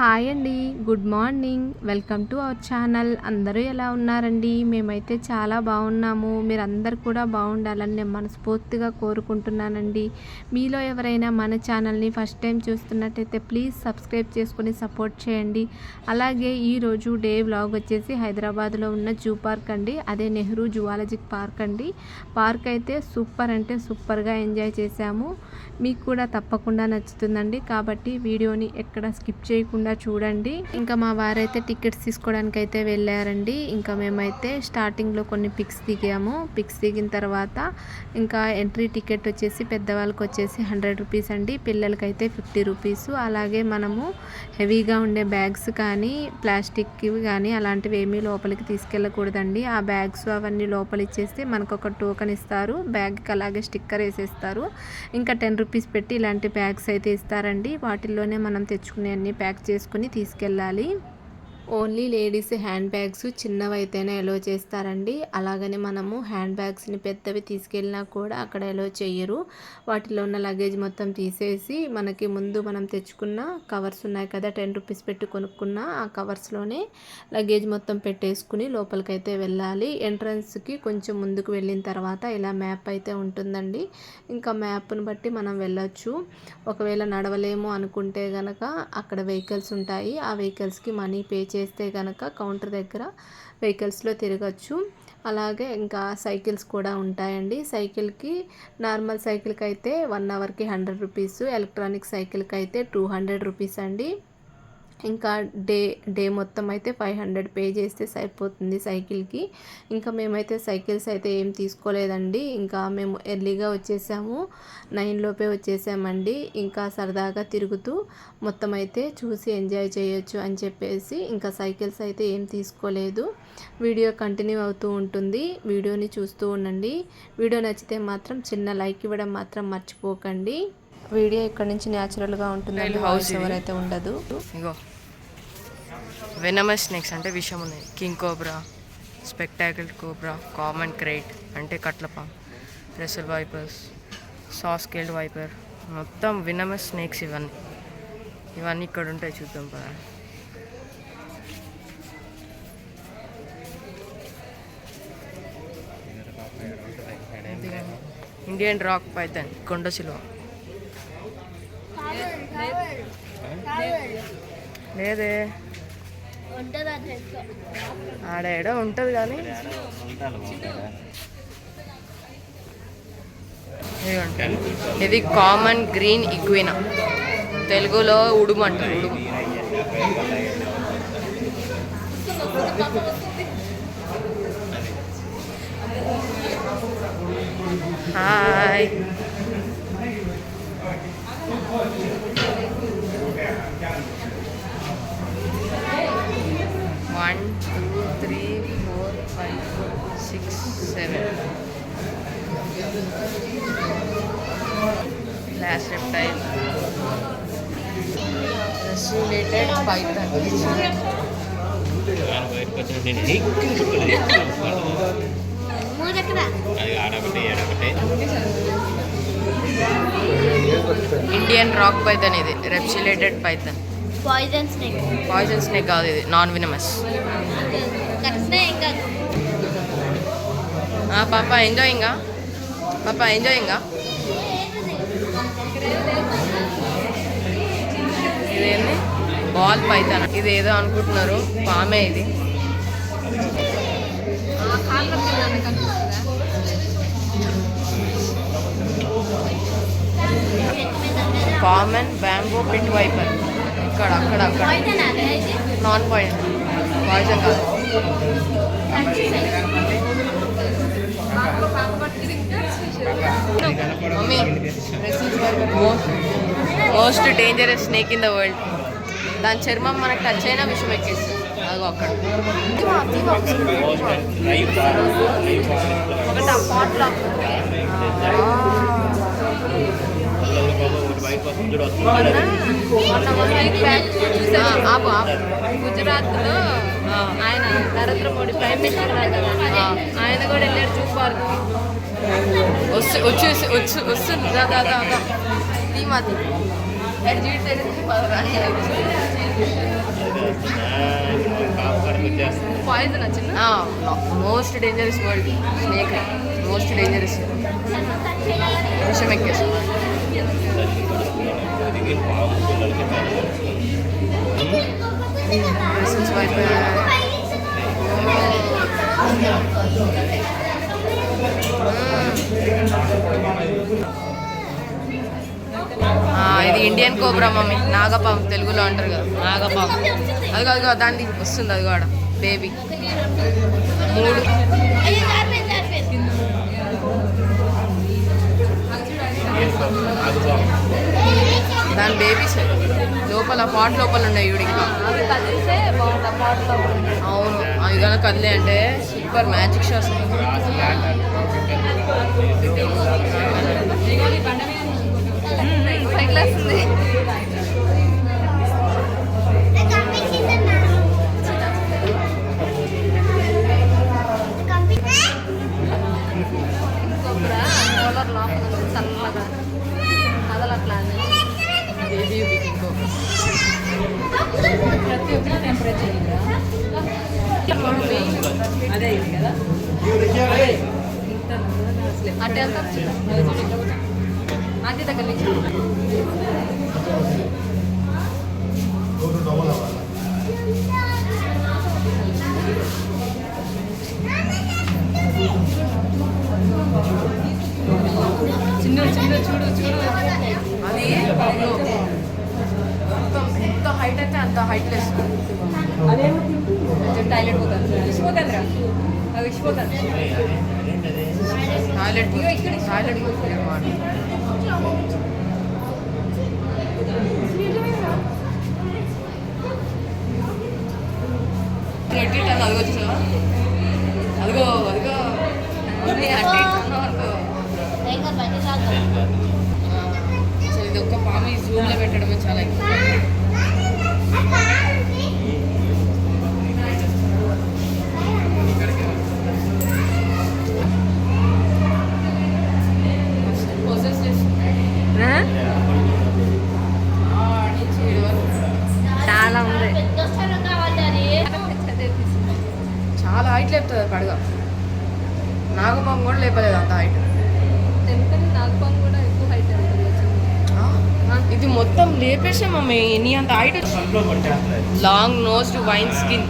Hi అండి good morning. Welcome to our channel. అందరూ ఎలా ఉన్నారండి? మేమైతే చాలా బాగున్నాము. మీరు అందరు కూడా బాగుండాలని నేను మనస్ఫూర్తిగా కోరుకుంటున్నానండి. మీలో ఎవరైనా మన ఛానల్ని ఫస్ట్ టైం చూస్తున్నట్టయితే ప్లీజ్ సబ్స్క్రైబ్ చేసుకొని సపోర్ట్ చేయండి. అలాగే ఈరోజు డే వ్లాగ్ వచ్చేసి హైదరాబాద్లో ఉన్న జూ పార్క్ అండి. అదే నెహ్రూ జువాలజిక్ పార్క్ అండి. పార్క్ అయితే సూపర్ అంటే సూపర్గా ఎంజాయ్ చేశాము. మీకు కూడా తప్పకుండా నచ్చుతుందండి. కాబట్టి వీడియోని ఎక్కడ స్కిప్ చేయకుండా చూడండి. ఇంకా మా వారైతే టికెట్స్ తీసుకోవడానికి అయితే వెళ్ళారండి. ఇంకా మేమైతే స్టార్టింగ్లో కొన్ని పిక్స్ దిగాము. పిక్స్ దిగిన తర్వాత ఇంకా ఎంట్రీ టికెట్ వచ్చేసి పెద్దవాళ్ళకి వచ్చేసి హండ్రెడ్ రూపీస్ అండి. పిల్లలకైతే ఫిఫ్టీ రూపీస్. అలాగే మనము హెవీగా ఉండే బ్యాగ్స్ కానీ ప్లాస్టిక్వి కానీ అలాంటివి ఏమీ లోపలికి తీసుకెళ్ళకూడదండి. ఆ బ్యాగ్స్ అవన్నీ లోపల ఇచ్చేస్తే మనకు ఒక టోకెన్ ఇస్తారు. బ్యాగ్కి అలాగే స్టిక్కర్ వేసేస్తారు. ఇంకా టెన్ రూపీస్ పెట్టి ఇలాంటి బ్యాగ్స్ అయితే ఇస్తారండి. వాటిల్లోనే మనం తెచ్చుకునే అన్ని ప్యాక్ చేసుకుని తీసుకెళ్ళాలి. ఓన్లీ లేడీస్ హ్యాండ్ బ్యాగ్స్ చిన్నవి అయితేనే ఎలో చేస్తారండి. అలాగని మనము హ్యాండ్ బ్యాగ్స్ని పెద్దవి తీసుకెళ్ళినా కూడా అక్కడ ఎలో చేయరు వాటిలో ఉన్న లగేజ్ మొత్తం తీసేసి మనకి ముందు మనం తెచ్చుకున్న కవర్స్ ఉన్నాయి కదా టెన్ రూపీస్ పెట్టి కొనుక్కున్న ఆ కవర్స్లోనే లగేజ్ మొత్తం పెట్టేసుకుని లోపలికైతే వెళ్ళాలి. ఎంట్రన్స్కి కొంచెం ముందుకు వెళ్ళిన తర్వాత ఇలా మ్యాప్ అయితే ఉంటుందండి. ఇంకా మ్యాప్ను బట్టి మనం వెళ్ళొచ్చు. ఒకవేళ నడవలేము అనుకుంటే కనుక అక్కడ వెహికల్స్ ఉంటాయి. ఆ వెహికల్స్కి మనీ పే చేస్తే కనుక కౌంటర్ దగ్గర వెహికల్స్లో తిరగచ్చు. అలాగే ఇంకా సైకిల్స్ కూడా ఉంటాయండి. సైకిల్కి నార్మల్ సైకిల్కి అయితే వన్ అవర్కి హండ్రెడ్ రూపీస్ ఎలక్ట్రానిక్ సైకిల్కి అయితే టూ హండ్రెడ్ రూపీస్ అండి. ఇంకా డే డే మొత్తం అయితే ఫైవ్ హండ్రెడ్ పే చేస్తే సరిపోతుంది సైకిల్కి. ఇంకా మేమైతే సైకిల్స్ అయితే ఏం తీసుకోలేదండి. ఇంకా మేము ఎర్లీగా వచ్చేసాము. నైన్ లోపే వచ్చేసామండి. ఇంకా సరదాగా తిరుగుతూ మొత్తం అయితే చూసి ఎంజాయ్ చేయొచ్చు అని చెప్పేసి ఇంకా సైకిల్స్ అయితే ఏం తీసుకోలేదు. వీడియో కంటిన్యూ అవుతూ ఉంటుంది. వీడియోని చూస్తూ ఉండండి. వీడియో నచ్చితే మాత్రం చిన్న లైక్ ఇవ్వడం మాత్రం మర్చిపోకండి. వీడియో ఇక్కడ నుంచి న్యాచురల్గా ఉంటుందండి. హౌస్ ఎవరైతే ఉండదు. వెనమస్ స్నేక్స్ అంటే విషం ఉన్నాయి king cobra spectacle cobra common krait అంటే కట్లపాం Russell vipers saw scaled viper మొత్తం వినమస్ స్నేక్స్ ఇవన్నీ. ఇవన్నీ ఇక్కడ ఉంటాయి చూద్దాం పద. ఇండియన్ రాక్ పైథన్ కొండ సిలువ లేదే. ఆడేడో ఉంటుంది కానీ. ఇది కామన్ గ్రీన్ ఇగ్వినా. తెలుగులో ఉడుము అంటారు ఉడుము. Hi one two three four five six seven glass reptile python ఏడొకటి Indian rock python ఇది. Reticulated python poison snake poison snake కాదు ఇది. నాన్ వినమస్ పాప ఎంజాయింగా పాప ఎంజాయింగా ఇదేంది? బాల్ పైథాన్ ఇది ఏదో అనుకుంటున్నారు. పామే ఇది. కామన్ బ్యాంబో పిట్ వైపర్ ఇక్కడ అక్కడ అక్కడ. నాన్ పాయిజన్ పాయిజన్ కాదు. Most dangerous snake in the world దాని చర్మం మనకు టచ్ అయినా విషయం ఎక్కేస్తుంది. అదిగో అక్కడ. ఒకటి ఆ పాట్లో గుజరాత్లో ఆయన నరేంద్ర మోడీ ప్రైమ్ మినిస్టర్ ఉన్నారు కదా ఆయన కూడా వెళ్ళాడు జూ పార్క్ వస్తు వచ్చి వచ్చి వస్తుంది దా దా దా దా. ఈ మాది జీడి చేస్తుంది పాయిజన్ వచ్చింది most dangerous world snake most dangerous విషం ఎక్కేసి తల్లి కడుపులో అది పాము పిల్లలకి ఇది ఇండియన్ కోబ్రా మమ్మీ నాగపాం తెలుగులో అంటారు కదా. నాగపాం అదిగో అదిగో దాన్ని వస్తుంది అది కూడా. బేబీ మూడు. అయ్యో దాని బేబీస్ లోపల పాట్ లోపల ఉన్నాయి ఇవిడ ఇంకా అవును. అవి కనుక కదిలే అంటే సూపర్ మ్యాజిక్ షోస్ పైకి లేస్తుంది ఇంకొకరా టాయిలెట్ పోతాను. విసిపోతాను రా అవి విసిపోతాను టాయిలెట్ టాయిలెట్ అన్నమాట ఎట్టి ఇట్లా అదిగో చూసావా? అదిగో అదిగో. ఇది ఒక్క పాము జూమ్లో పెట్టడమే చాలా ఎక్కువ. లేపేసే మమ్మీ నీ అంత height long nose vine skin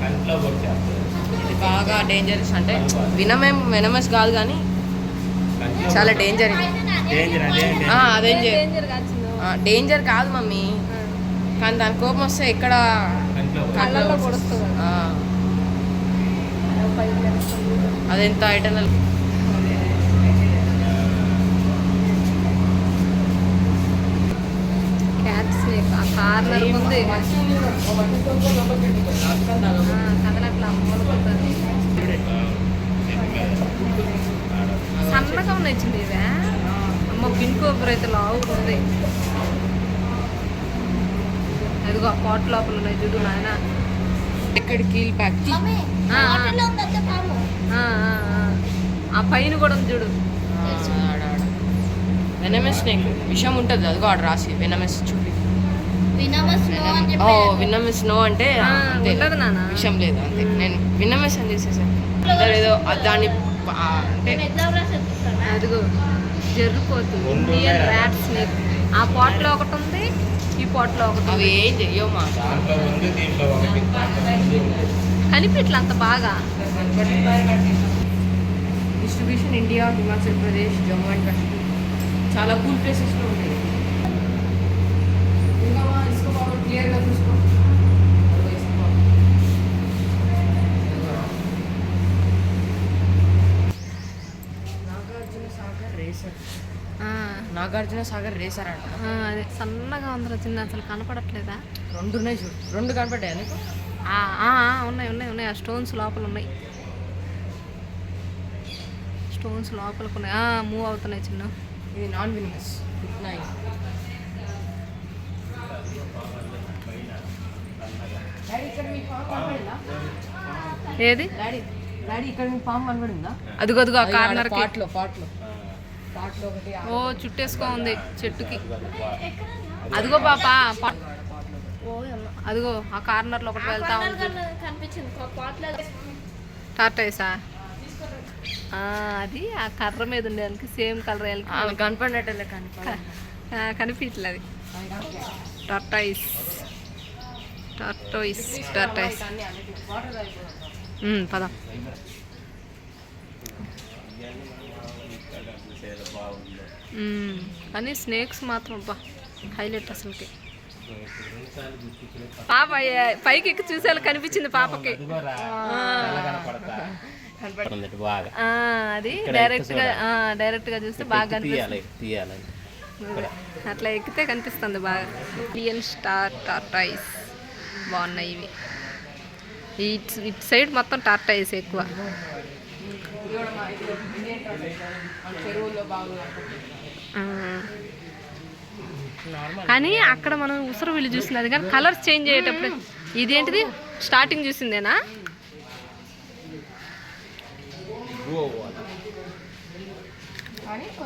ఇది బాగా డేంజరస్ అంటే వినమేం వెనమస్ కాదు కానీ చాలా డేంజర్ డేంజర్ అదే డేంజర్ కాదు మమ్మీ. కానీ దాని కోపం వస్తే ఎక్కడ అదెంత ఐటనల్ క్యాట్ స్నేక్ ఆ కార్నర్ ఉంది ఆ, కదలట్లా మూలకుంటుంది సన్నగా ఉన్నాయి చిన్న ఇవే అమ్మ బిన్కోబర్ అయితే లావుగా ఉంది అదిగో ఆ పాట్ లోపల ఉన్నాయి చూడు నాయన. ఇక్కడ కీల్ ప్యాక్. మమ్మీ ఆ, పైన కూడా ఉంది చూడు. Venomous snake. విషం ఉంటుంది అదిగో ఆడ రాసి వెనమెస్ చూపి. ఓ వినమెస్ నో అంటే ఆ, అంతే. ఉండదు నాన్న. విషం లేదు అంతే. నేను వినమెస్ అని చేసేసాను ఏదో దాన్ని ఆ, అంటే అదిగో. ర్యాట్ స్నేక్ ఆ పాట్లో ఒకటి ఉంది ఈ పాట్లో ఒకటి అవి ఏం చెయ్యవు మా దాంట్లో ఉంది దీంట్లో ఒకటి కనిపించలే అంత బాగా? Distribution India Himachal Pradesh Jammu and Kashmir చాలా కూల్ ప్లేసెస్లో ఉంటాయి ఇంకా మా ఇసుక బాగా క్లియర్గా చూసుకో. నాగార్జున సాగర్ రేసర్. నాగార్జున సాగర్ రేసర్ అంట. అదే. సన్నగా ఉందిరా చిన్న అసలు కనపడట్లేదా? రెండు ఉన్నాయి చూడు. రెండు కనపడ్డాయి నీకు? ఉన్నాయి ఉన్నాయి ఉన్నాయి. ఆ స్టోన్స్ లోపల ఉన్నాయి. స్టోన్స్ లోపలికి ఉన్నాయి మూవ్ అవుతున్నాయి చిన్న. ఇది నాన్ వినిమస్. నైన్ డాడీ ఇక్కడ మీ ఫామ్ కనపడిందా ఏది? అదిగో అదిగో ఆ కార్నర్కి. పాట్లో ఓ చుట్టేసుకో ఉంది చెట్టుకి. అదిగో పాప పా- ఓ అమ్మ. అదిగో ఆ కార్నర్లో ఒకటి వెళ్తా కార్నర్ ఉంది. టార్టైసా ఆ, అది ఆ కర్ర మీద ఉండేదానికి సేమ్ కలర్ కనపడినట్టే కనపడ కనిపించలేదు టార్టైస్ టార్టోయిస్ టార్టైస్ పద కానీ స్నేక్స్ మాత్రం బా హైలైట్ అసలుకి పాప పైకి ఎక్కి చూసేలా కనిపించింది పాపకి అది డైరెక్ట్గా డైరెక్ట్గా చూస్తే బాగా అట్లా ఎక్కితే కనిపిస్తుంది బాగా రియల్ స్టార్ టార్టాయిస్ బాగున్నాయి ఇవి. ఇటు ఇటు సైడ్ మొత్తం టార్టాయిస్ ఎక్కువ. ఆ. కానీ అక్కడ మనం ఉసరు వెళ్ళి చూసినది కానీ కలర్స్ చేంజ్ అయ్యేటప్పుడు ఇదేంటిది? స్టార్టింగ్ చూసిందేనా?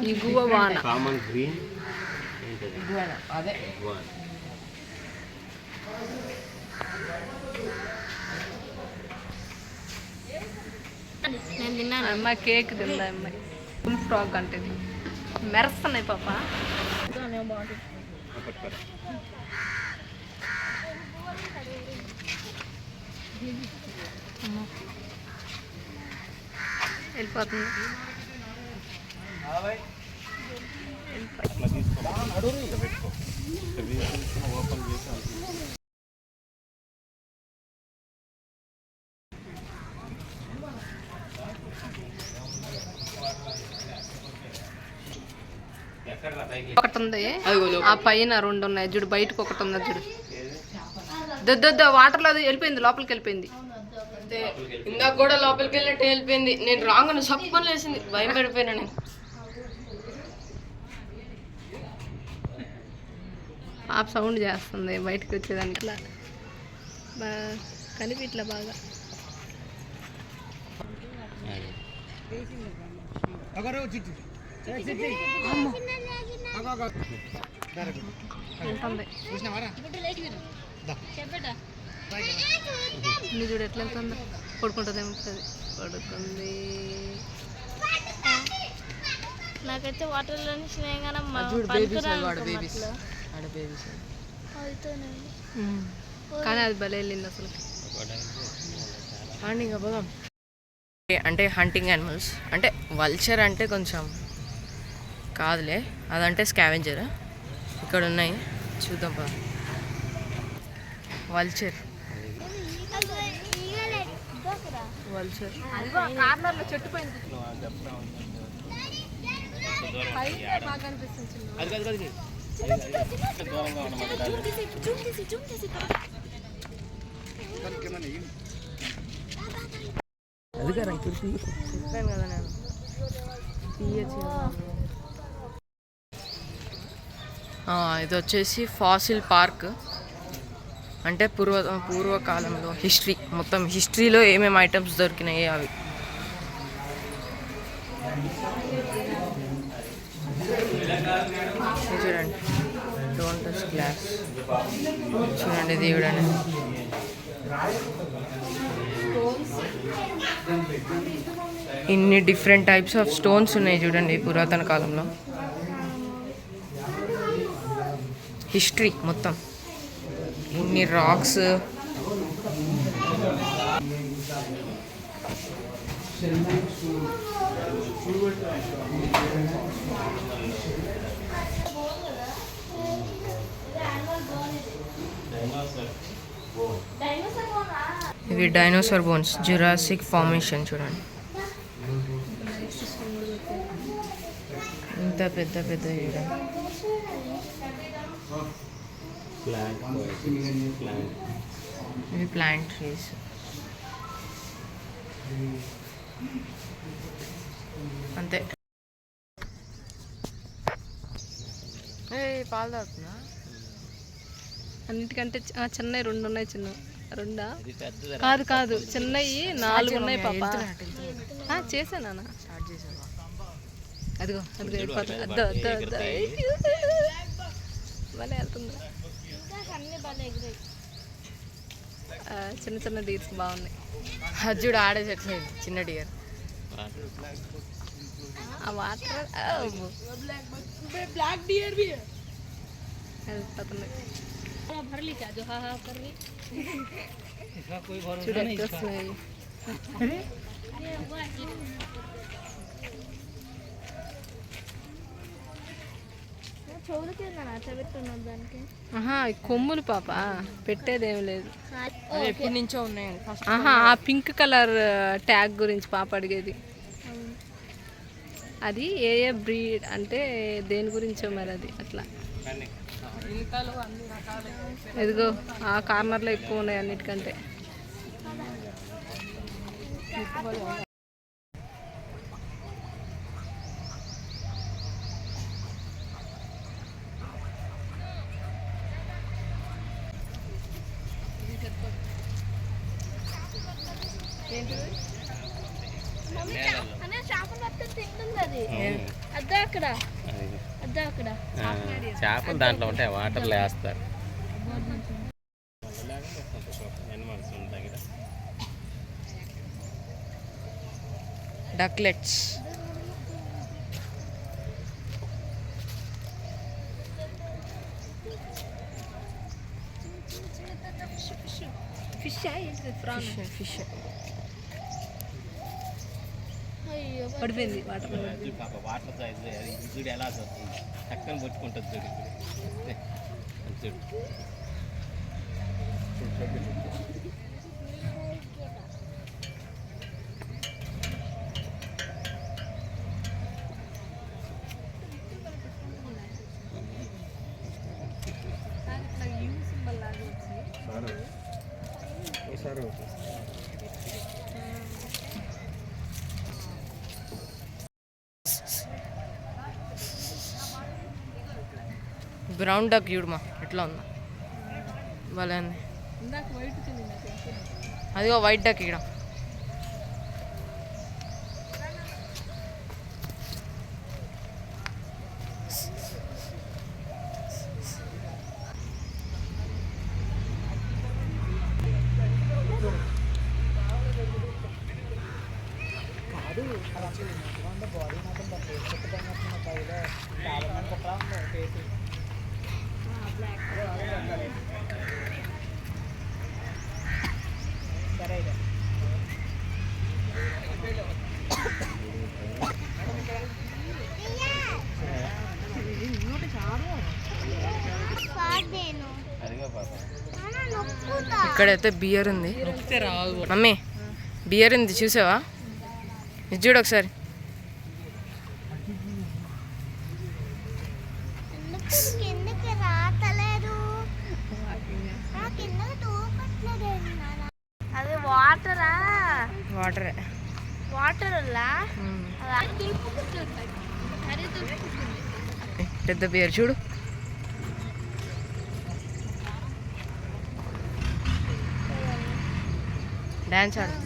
ఈ గువ్వ వాన. Common green. అదే. నేను తిన్నాను. అమ్మాయి కేక్ తిందా అమ్మాయి ఫుల్ ఫ్రాక్ అంటే ఇది. మెరుస్తున్నాయి పాప. వెళ్ళిపోతుంది. ఒకటి ఉంది ఆ పైన రెండు ఉన్నాయి. చూడు బయటకు ఒకటి ఉంది చూడు. దొద్ద వాటర్లో అది వెళ్ళిపోయింది లోపలికి వెళ్ళిపోయింది. అంతే. ఇందాక కూడా లోపలికి వెళ్ళినట్టు వెళ్ళిపోయింది. నేను రాంగ్ అని సప్పని లేసింది భయం పడిపోయినా నేను. పాప సౌండ్ చేస్తుంది బయటకు వచ్చేదానికి. ఇట్లా బాగా. కనిపిట్లా బాగా చూడు ఎట్లా వెళ్తుందో. పడుకుంటుంది ఏమవుతుంది పడుకుంది. నాకైతే వాటర్లోని స్నేహంగా ఉమ్. కానీ అది భలే వెళ్ళింది అసలు. అండి ఇంకా పోదాం. అంటే హంటింగ్ యానిమల్స్ అంటే వల్చర్ అంటే కొంచెం కాదులే. అదంటే స్కావెంజర్? ఇక్కడ ఉన్నాయి చూద్దాం పా వల్చర్. వల్చర్. అది కాదు కాదు. చెప్పాను కదా నేను. తీయచ్చు. ఇది వచ్చేసి ఫాసిల్ పార్క్. అంటే పూర్వ పూర్వకాలంలో హిస్టరీ మొత్తం హిస్టరీలో ఏమేమి ఐటమ్స్ దొరికినాయి అవి. చూడండి. డోంట్ టచ్ గ్లాస్ చూడండి దేవుడని. ఇన్ని డిఫరెంట్ టైప్స్ ఆఫ్ స్టోన్స్ ఉన్నాయి చూడండి పురాతన కాలంలో. హిస్టరీ మొత్తం. ఇన్ని రాక్స్ ఇవి డైనోసార్ బోన్స్ జురాసిక్ ఫార్మేషన్ చూడండి. ఇంత పెద్ద పెద్ద చూడండి ప్లాంట్ ప్లాంట్ ఇవి ప్లాంట్ ట్రీస్ అంతే. ఏ పాలు తాగుతున్నా? అన్నిటికంటే చి- ఆ, చిన్నవి రెండు? ఉన్నాయి చిన్న రెండా కాదు కాదు. చిన్నవి నాలుగు ఉన్నాయి పాప. చేశానా స్టార్ట్ చేసావా? అదిగో అదిగో వెళ్ళిపోతుంది అద్దో అద్దో అద్దో. భలే వెళ్తుంది చిన్న చిన్న డీర్స్ బాగున్నాయి. అది చూడు ఆడే చెట్లు చిన్న డియర్ ఆ వాటర్ వెళ్ళిపోతుంది చూడు ఎట్లా వస్తున్నాయి దానికి? ఆహా కొమ్ములు పాప పెట్టేదేం లేదు. ఎప్పటి నుంచో ఉన్నాయండి ఫస్ట్ ఆహా ఆ పింక్ కలర్ ట్యాగ్ గురించి పాప అడిగేది. అది ఏ ఏ బ్రీడ్ అంటే దేని గురించో మరి అది అట్లా. ఇదిగో ఆ కార్నర్లో ఎక్కువ ఉన్నాయి అన్నిటికంటే అనే చేపలు పట్టుకొని తింటుంది అది అద్దా అక్కడ? అక్కడ. చేపలు దాంట్లో ఉంటాయి వాటర్లో వేస్తారు డక్లెట్స్ ఫిష్ ఫిష్ ఫిష్ పడిపోయింది వాటర్. వాటర్ చూడు ఎలా చక్కని పట్టుకుంటుంది చూడు. చూడు. బ్రౌన్ డక్ చూడమా ఎట్లా ఉందా. భలే అదిగో వైట్ డక్ ఇక్కడ అదిగో పాప ఇక్కడైతే బియర్ ఉంది. మమ్మీ బియర్ ఉంది చూసావా? ఇది చూడు ఒకసారి. వాటరా తులుపుకుంటుంది పెద్ద బియర్ చూడు. డ్యాన్స్ ఆడు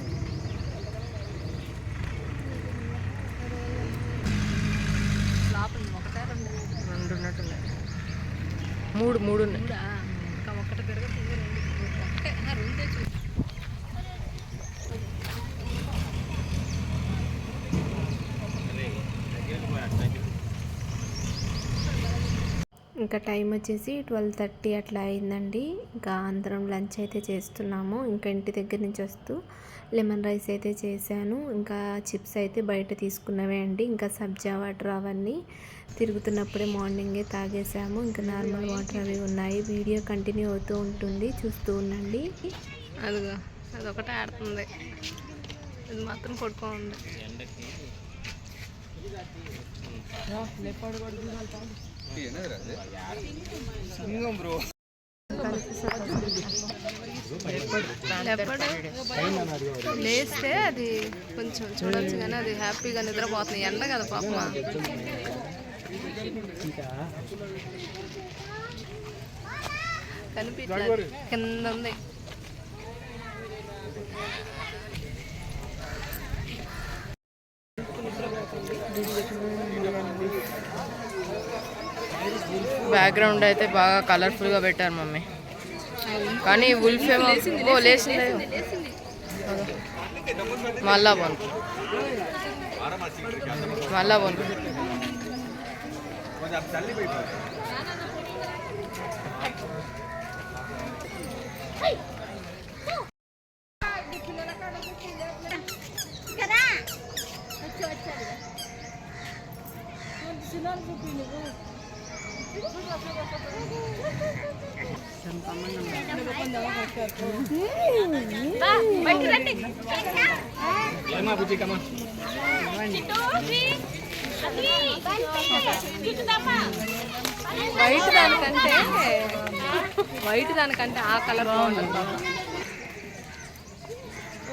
రెండు. రెండు. ఉన్నట్టున్నాయి మూడు మూడు ఉన్నాయి మూడా ఇంకా టైం వచ్చేసి ట్వెల్వ్ థర్టీ అట్లా అయిందండి. ఇంకా అందరం లంచ్ అయితే చేస్తున్నాము. ఇంకా ఇంటి దగ్గర నుంచి వస్తూ లెమన్ రైస్ అయితే చేశాను. ఇంకా చిప్స్ అయితే బయట తీసుకున్నవే అండి. ఇంకా సబ్జా వాటర్ అవన్నీ తిరుగుతున్నప్పుడే మార్నింగే తాగేసాము ఇంకా నార్మల్ వాటర్ అవి ఉన్నాయి. వీడియో కంటిన్యూ అవుతూ ఉంటుంది. చూస్తూ ఉండండి. అదిగో అదొకటే ఆడుతుంది. ఇది మాత్రం పడుకో ఉంది లేస్తే అది కొంచెం చూడొచ్చు కానీ అది హ్యాపీగా నిద్రపోతుంది ఎండ కదా పాప. కనిపించలేదు. కింద ఉంది. బ్యాక్గ్రౌండ్ అయితే బాగా కలర్ఫుల్గా పెట్టారు మమ్మీ. కానీ ఉల్ఫ్ ఏమో ఓ లేచింది. మళ్ళా పోను మళ్ళా పోను కదా? వైట్ దానికంటే వైట్ దానికంటే ఆ కలర్ బాగుంటుంది పాప.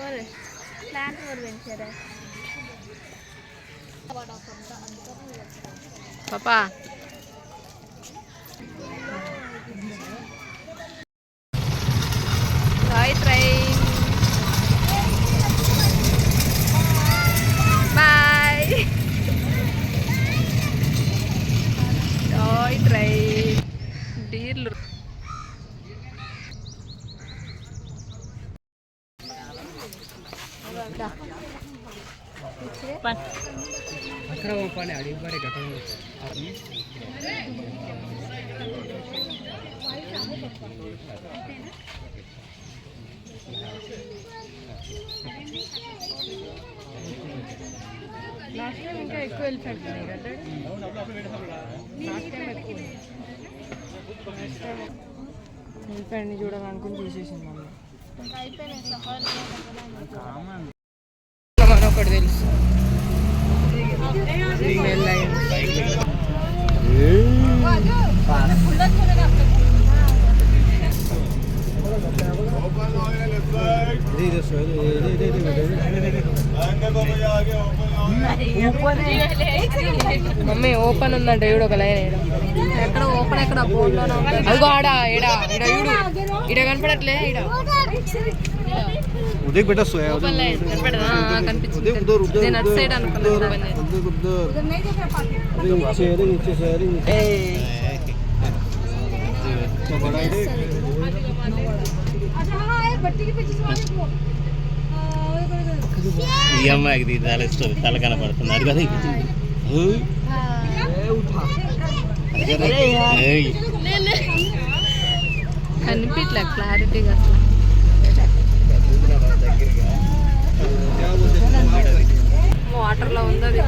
ఓరే, ప్లాంట్ పెంచారా? పాపా అక్కడ పని. అడిగి పడే గతం లాస్ట్ టైం ఇంకా ఎక్కువ వెళ్ళిపోతున్నాయి కదా. లాస్ట్ టైం ఎక్కువ. వెళ్ళిపోయింది చూడాలనుకుని చూసేసింది మళ్ళీ. మన మమ్మీ ఓపెన్ ఉందంట చూడు ఒక లైన్ ఎక్కడ ఓపెన్ ఎక్కడ అదిగో ఆడ ఇడ ఇడ చూడు ఇడ కనపడట్లే ఇడ ఉదయ్ బెట ఓపెన్ లైన్ కనపడదా కనిపించింది నేను అటు సైడ్ అనుకున్నాను ఓపెన్ చేసి ఈ అమ్మాయికి ఇది తలస్తుంది తల కనపడుతుంది అది కదా. కనిపించలే క్లారిటీగా అసలు వాటర్లో ఉంది అది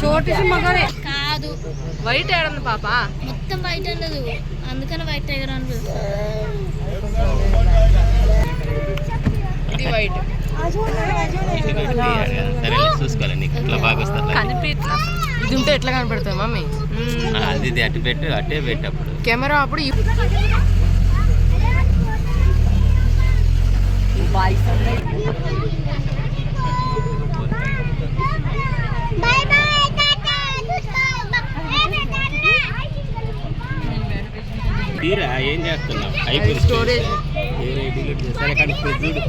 చోటు మగనే కాదు. వైట్ ఏడుంది పాప. మొత్తం బయట ఉండదు. అందుకని వైట్ టైగర్ అని పిలుస్తారు. ఇది వైట్. చూసుకోవాలి నీకు. అట్లా బాగా వస్తుంది కనిపించలే ఇది ఉంటే ఎట్లా కనపడుతుంది మమ్మీ? అది ఇది అటు పెట్టు అట్టే పెట్టు అప్పుడు. కెమెరా అప్పుడు ఇ- తీరా ఏం చేస్తున్నావు? అయిపోయింది స్టోరేజ్ వేరే డిలీట్ చేసి సరే కానీ ఇప్పుడు చూడు.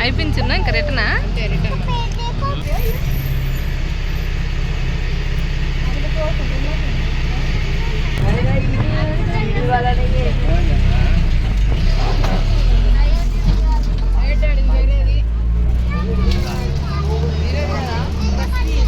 అయిపోయింది చిన్న ఇంకా రిటనా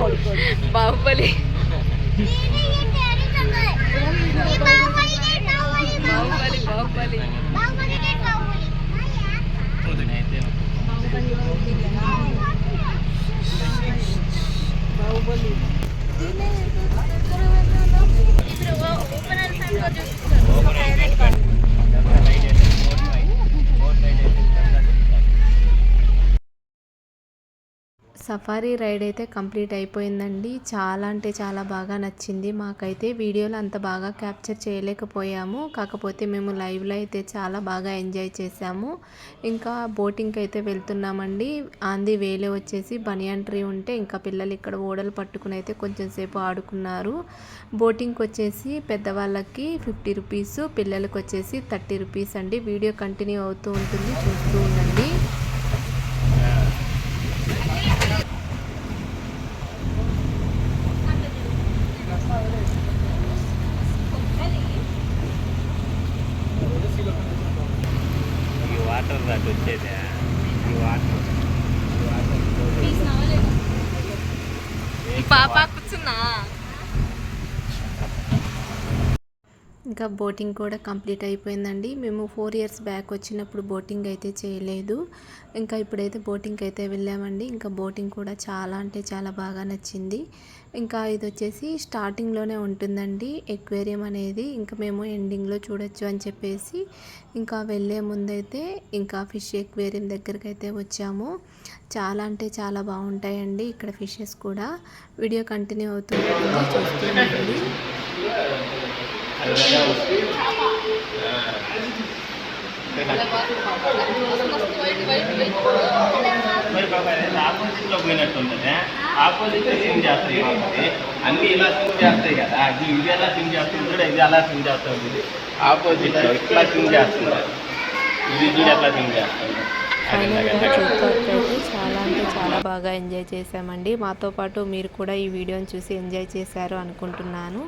बाहुबली. बाहुबली बाहुबली. बाहुबली. ओपनर सांगतो సఫారీ రైడ్ అయితే కంప్లీట్ అయిపోయిందండి. చాలా అంటే చాలా బాగా నచ్చింది. మాకైతే వీడియోలో అంత బాగా క్యాప్చర్ చేయలేకపోయాము. కాకపోతే మేము లైవ్లో అయితే చాలా బాగా ఎంజాయ్ చేసాము ఇంకా బోటింగ్కి అయితే వెళ్తున్నామండి. ఆంది వేలే వచ్చేసి బనియాన్ ట్రీ ఉంటే ఇంకా పిల్లలు ఇక్కడ ఓడలు పట్టుకుని అయితే కొంచెం సేపు ఆడుకున్నారు. బోటింగ్కి వచ్చేసి పెద్దవాళ్ళకి ఫిఫ్టీ రూపీస్ పిల్లలకి వచ్చేసి థర్టీ రూపీస్ అండి. వీడియో కంటిన్యూ అవుతూ ఉంటుంది. చూస్తూ ఉండండి ఈ వాటర్ అటు వచ్చేదే ఈ వాటర్ పాప కూర్చున్నా ఇంకా బోటింగ్ కూడా కంప్లీట్ అయిపోయిందండి. మేము ఫోర్ ఇయర్స్ బ్యాక్ వచ్చినప్పుడు బోటింగ్ అయితే చేయలేదు. ఇంకా ఇప్పుడైతే బోటింగ్ అయితే వెళ్ళామండి. ఇంకా బోటింగ్ కూడా చాలా అంటే చాలా బాగా నచ్చింది. ఇంకా ఇది వచ్చేసి స్టార్టింగ్లోనే ఉంటుందండి. ఎక్వేరియం అనేది ఇంకా మేము ఎండింగ్లో చూడొచ్చు అని చెప్పేసి ఇంకా వెళ్ళే ముందైతే ఇంకా ఫిష్ ఎక్వేరియం దగ్గరికి అయితే వచ్చాము. చాలా అంటే చాలా బాగుంటాయండి ఇక్కడ ఫిషెస్ కూడా. వీడియో కంటిన్యూ అవుతుంది చూస్తుండండి మరి బాబా ఆపోజిట్ పోయినట్టుందనే ఆపోజిట్ స్విమ్ చేస్తాయి కాబట్టి అన్ని ఇలా స్విమ్ చేస్తాయి కదా. ఇది ఇది ఎలా స్విమ్ చేస్తుంది చూడ ఇది అలా స్విమ్ చేస్తుంది. ఇది ఆపోజిట్ ఇట్లా స్విమ్ చేస్తుంది. ఇది చూడు ఎట్లా స్విమ్ చేస్తుంది. ఫైనల్గా చూడటానికి అయితే చాలా అంటే చాలా బాగా ఎంజాయ్ చేసామండి మాతో పాటు మీరు కూడా ఈ వీడియోని చూసి ఎంజాయ్ చేశారు అనుకుంటున్నాను.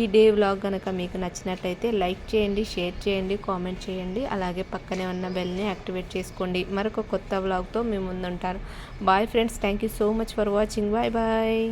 ఈ డే వ్లాగ్ కనుక మీకు నచ్చినట్లయితే లైక్ చేయండి షేర్ చేయండి కామెంట్ చేయండి. అలాగే పక్కనే ఉన్న బెల్ని యాక్టివేట్ చేసుకోండి. మరొక కొత్త వ్లాగ్తో మీ ముందుంటాను bye friends thank you so much for watching. Bye bye.